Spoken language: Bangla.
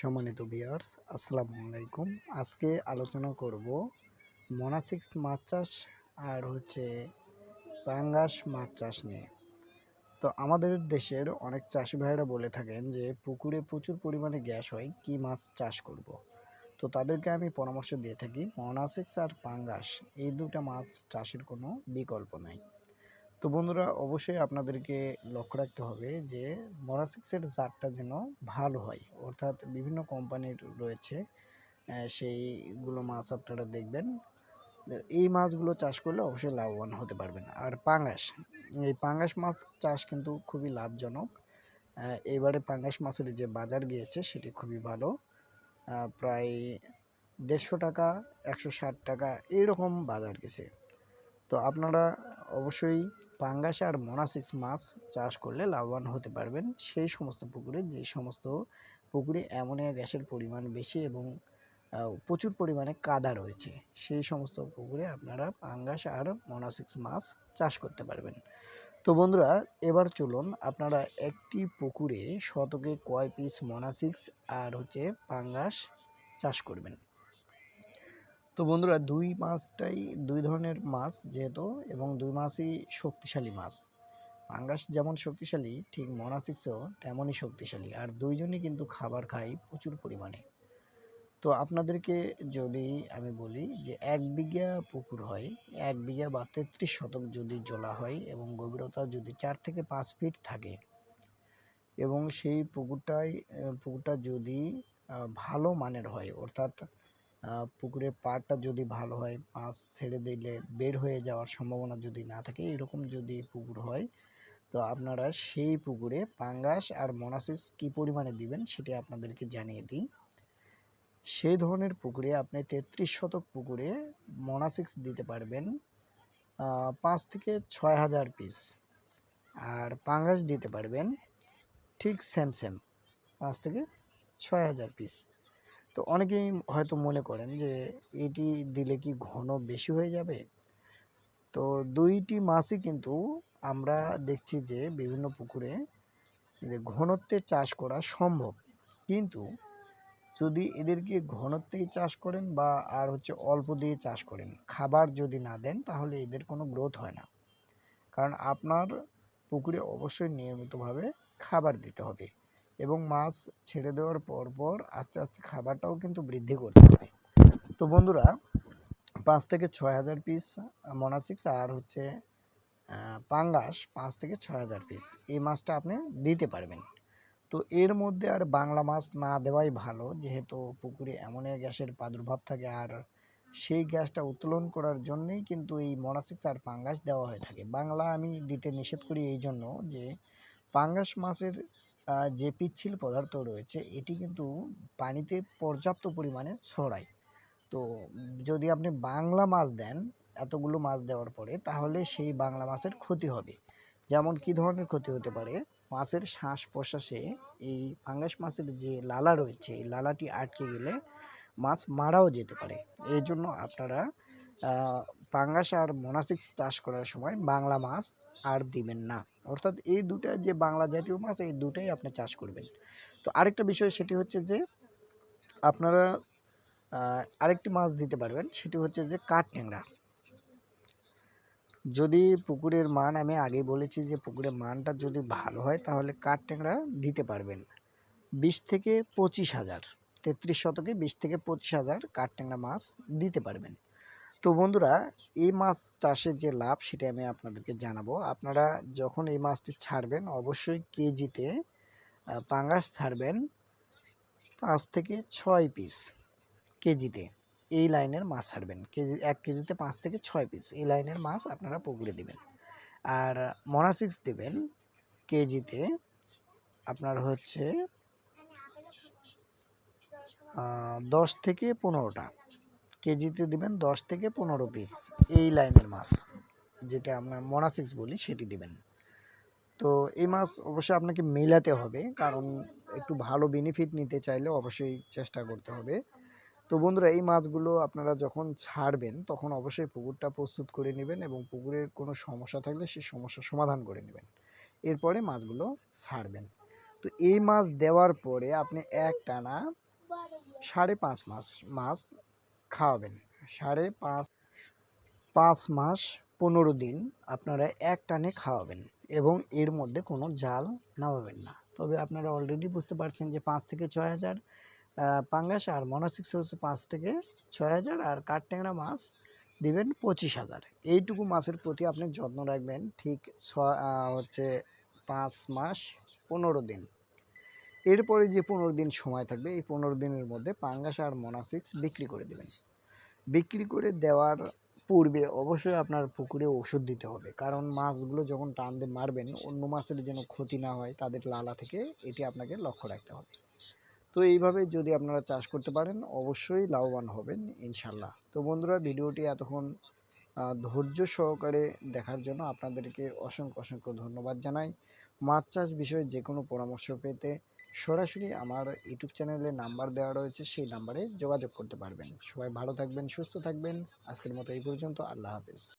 সম্মানিত বিয়ার্স আসসালামু আলাইকুম। আজকে আলোচনা করব মোনাসিক্স মাছ চাষ আর হচ্ছে পাঙ্গাস মাছ চাষ নিয়ে। তো আমাদের দেশের অনেক চাষি ভাইয়েরা বলে থাকেন যে, পুকুরে প্রচুর পরিমাণে গ্যাস হয়, কি মাছ চাষ করব। তো তাদেরকে আমি পরামর্শ দিয়ে থাকি মোনাসিক্স আর পাঙ্গাস, এই দুটা মাছ চাষের কোনো বিকল্প নাই। তো বন্ধুরা, অবশ্যই আপনাদেরকে লক্ষ্য রাখতে হবে যে মরাসিক্সের জাতটা যেন ভালো হয়। অর্থাৎ বিভিন্ন কোম্পানির রয়েছে সেইগুলো মাছ আপনারা দেখবেন। এই মাছগুলো চাষ করলে অবশ্যই লাভবান হতে পারবেন। আর পাঙ্গাস, এই পাঙ্গাস মাছ চাষ কিন্তু খুবই লাভজনক। এবারে পাঙ্গাস মাছের যে বাজার গিয়েছে, সেটি খুবই ভালো। প্রায় দেড়শো টাকা, একশো ষাট টাকা এইরকম বাজার গেছে। তো আপনারা অবশ্যই পাঙ্গাস আর মোনাসিক্স মাছ চাষ করলে লাভবান হতে পারবেন। সেই সমস্ত পুকুরে, যে সমস্ত পুকুরে অ্যামোনিয়া গ্যাসের পরিমাণ বেশি এবং প্রচুর পরিমাণে কাদা রয়েছে, সেই সমস্ত পুকুরে আপনারা পাঙ্গাস আর মোনাসিক্স মাছ চাষ করতে পারবেন। তো বন্ধুরা, এবার চলুন আপনারা একটি পুকুরে শতকে কয় পিস মোনাসিক্স আর হচ্ছে পাঙ্গাস চাষ করবেন। তো বন্ধুরা দুই মাছটাই, দুই ধরনের মাছ যেহেতু এবং দুই মাছই শক্তিশালী মাছ। পাঙ্গাস যেমন শক্তিশালী, ঠিক মোনাসিক্সও তেমনই শক্তিশালী আর দুইজনই কিন্তু খাবার খায় প্রচুর পরিমাণে। তো আপনাদেরকে যদি আমি বলি যে এক বিঘা পুকুর হয়, এক বিঘা বা তেত্রিশ শতক যদি জলা হয় এবং গভীরতা যদি চার থেকে পাঁচ ফিট থাকে এবং সেই পুকুরটাই, পুকুরটা যদি ভালো মানের হয়, অর্থাৎ পুকুরের পাড়টা যদি ভালো হয়, মাছ ছেড়ে দিলে বের হয়ে যাওয়ার সম্ভাবনা যদি না থাকে, এরকম যদি পুকুর হয়, তো আপনারা সেই পুকুরে পাঙ্গাস আর মোনাসিস কি পরিমাণে দিবেন সেটি আপনাদেরকে জানিয়ে দিই। সেই ধরনের পুকুরে আপনি তেত্রিশ শতক পুকুরে মোনাসিক্স দিতে পারবেন পাঁচ থেকে ছয় হাজার পিস। আর পাঙ্গাস দিতে পারবেন ঠিক সেম সেম পাঁচ থেকে ছয় হাজার পিস। তো অনেকেই হয়তো মনে করেন যে, এটি দিলে কি ঘন বেশি হয়ে যাবে? তো দুইটি মাছই কিন্তু আমরা দেখছি যে, বিভিন্ন পুকুরে যে ঘনত্বে চাষ করা সম্ভব। কিন্তু যদি এদেরকে ঘনত্বেই চাষ করেন বা আর হচ্ছে অল্প দিয়ে চাষ করেন, খাবার যদি না দেন, তাহলে এদের কোনো গ্রোথ হয় না। কারণ আপনার পুকুরে অবশ্যই নিয়মিতভাবে খাবার দিতে হবে। এবং মাছ ছেড়ে দেওয়ার পর পর আস্তে আস্তে খাবারটাও কিন্তু বৃদ্ধি করতে হবে তো বন্ধুরা, পাঁচ থেকে ছয় হাজার পিস মোনাসিক্স আর হচ্ছে পাঙ্গাস পাঁচ থেকে ছয় হাজার পিস এই মাছটা আপনি দিতে পারবেন। তো এর মধ্যে আর বাংলা মাছ না দেওয়াই ভালো, যেহেতু পুকুরে অ্যামোনিয়া গ্যাসের প্রাদুর্ভাব থাকে আর সেই গ্যাসটা উত্তোলন করার জন্যেই কিন্তু এই মোনাসিক্স আর পাঙ্গাস দেওয়া হয়ে থাকে। বাংলা আমি দিতে নিষেধ করি এই জন্য যে, পাঙ্গাস মাছের যে পিচ্ছিল পদার্থ রয়েছে, এটি কিন্তু পানিতে পর্যাপ্ত পরিমাণে ছড়ায়। তো যদি আপনি বাংলা মাছ দেন, এতগুলো মাছ দেওয়ার পরে, তাহলে সেই বাংলা মাছের ক্ষতি হবে। যেমন কি ধরনের ক্ষতি হতে পারে? মাছের শ্বাস প্রশ্বাসে এই ফাঙ্গাস মাছের যে লালা রয়েছে, এই লালাটি আটকে গেলে মাছ মারাও যেতে পারে। এই জন্য আপনারা পাঙ্গাস আর মোনাসিক্স চাষ করার সময় বাংলা মাছ আর দিবেন না। অর্থাৎ এই দুটা যে বাংলা জাতীয় মাছ, এই দুটাই আপনি চাষ করবেন। তো আরেকটা বিষয় সেটি হচ্ছে যে, আপনারা আরেকটি মাছ দিতে পারবেন, সেটি হচ্ছে যে কাঠ ট্যাংরা যদি পুকুরের মান, আমি আগেই বলেছি যে পুকুরের মানটা যদি ভালো হয়, তাহলে কাঠ ট্যাংরা দিতে পারবেন। বিশ থেকে পঁচিশ হাজার, তেত্রিশ শতকে বিশ থেকে পঁচিশ হাজার কাঠ ট্যাংরা মাছ দিতে পারবেন। তো বন্ধুরা, এই মাছ চাষের যে লাভ সেটা আমি আপনাদেরকে জানাব। আপনারা যখন এই মাছটি ছাড়বেন, অবশ্যই কেজিতে পাঙ্গাস ছাড়বেন পাঁচ থেকে ছয় পিস কেজিতে এই লাইনের মাছ ছাড়বেন। কেজি, এক কেজিতে পাঁচ থেকে ছয় পিস এই লাইনের মাছ আপনারা পুকুরে দিবেন। আর মোনাসিক্স দেবেন কেজিতে আপনার হচ্ছে দশ থেকে পনেরোটা। কেজিতে দিবেন দশ থেকে পনেরো পিস এই লাইনের মাছ, যেটা আমরা মোনাসিক্স বলি সেটি দিবেন। তো এই মাছ অবশ্যই আপনাকে মেলাতে হবে, কারণ একটু ভালো বেনিফিট নিতে চাইলে অবশ্যই চেষ্টা করতে হবে। তো বন্ধুরা, এই মাছগুলো আপনারা যখন ছাড়বেন, তখন অবশ্যই পুকুরটা প্রস্তুত করে নেবেন এবং পুকুরের কোনো সমস্যা থাকলে সেই সমস্যার সমাধান করে নেবেন। এরপরে মাছগুলো ছাড়বেন। তো এই মাছ দেওয়ার পরে আপনি এক টানা সাড়ে পাঁচ মাস মাছ খাওয়াবেন। সাড়ে পাঁচ পাঁচ মাস পনেরো দিন আপনারা এক টানে খাওয়াবেন এবং এর মধ্যে কোনো জাল নামাবেন না। তবে আপনারা অলরেডি বুঝতে পারছেন যে পাঁচ থেকে ছয় হাজার পাঙ্গাস আর মনাসিক্স হচ্ছে পাঁচ থেকে ছয় হাজার আর কাঠট্যাংরা মাছ দিবেন পঁচিশ হাজার। এইটুকু মাছের প্রতি আপনি যত্ন রাখবেন ঠিক ছ হচ্ছে পাঁচ মাস পনেরো দিন। এরপরে যে পনেরো দিন সময় থাকবে, এই পনেরো দিনের মধ্যে পাঙ্গাস আর মোনাসিক্স বিক্রি করে দেবেন। বিক্রি করে দেওয়ার পূর্বে অবশ্যই আপনার পুকুরে ওষুধ দিতে হবে। কারণ মাছগুলো যখন টান দিয়ে মারবেন, অন্য মাছের যেন ক্ষতি না হয়, তাদের লালা থেকে এটি আপনাকে লক্ষ্য রাখতে হবে। তো এইভাবে যদি আপনারা চাষ করতে পারেন, অবশ্যই লাভবান হবেন ইনশাল্লাহ তো বন্ধুরা, ভিডিওটি এতক্ষণ ধৈর্য সহকারে দেখার জন্য আপনাদেরকে অসংখ্য অসংখ্য ধন্যবাদ জানাই। মাছ চাষ বিষয়ে যে কোনো পরামর্শ পেতে সরাসরি আমার ইউটিউব চ্যানেলে নাম্বার দেওয়া রয়েছে, সেই নাম্বারে যোগাযোগ করতে পারবেন। সবাই ভালো থাকবেন, সুস্থ থাকবেন। আজকের মতো এই পর্যন্ত, আল্লাহ হাফেজ।